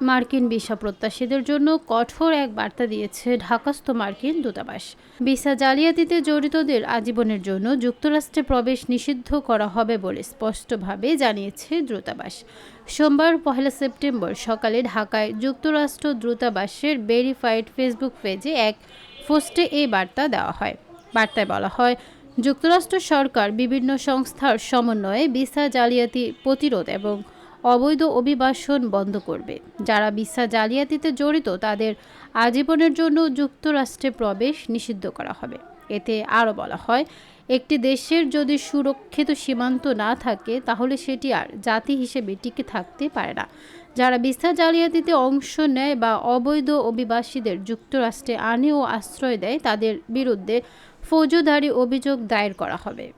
মার্কিন ভিসা প্রত্যাশীদের জন্য কঠোর এক বার্তা দিয়েছে ঢাকাস্থ মার্কিন দূতাবাস। ভিসা জালিয়াতিতে জড়িতদের আজীবনের জন্য যুক্তরাষ্ট্রে প্রবেশ নিষিদ্ধ করা হবে বলে স্পষ্টভাবে জানিয়েছে দূতাবাস। সোমবার পহেলা সেপ্টেম্বর সকালে ঢাকায় যুক্তরাষ্ট্র দূতাবাসের ভেরিফাইড ফেসবুক পেজে এক পোস্টে এই বার্তা দেওয়া হয়। বার্তায় বলা হয়, যুক্তরাষ্ট্র সরকার বিভিন্ন সংস্থার সমন্বয়ে ভিসা জালিয়াতি প্রতিরোধ এবং অবৈধ অভিবাসন বন্ধ করবে। যারা ভিসা জালিয়াতিতে জড়িত, তাদের আজীবনের জন্য যুক্তরাষ্ট্রে প্রবেশ নিষিদ্ধ করা হবে। এতে আরও বলা হয়, একটি দেশের যদি সুরক্ষিত সীমান্ত না থাকে, তাহলে সেটি আর জাতি হিসেবে টিকে থাকতে পারে না। যারা ভিসা জালিয়াতিতে অংশ নেয় বা অবৈধ অভিবাসীদের যুক্তরাষ্ট্রে আনে ও আশ্রয় দেয়, তাদের বিরুদ্ধে ফৌজদারি অভিযোগ দায়ের করা হবে।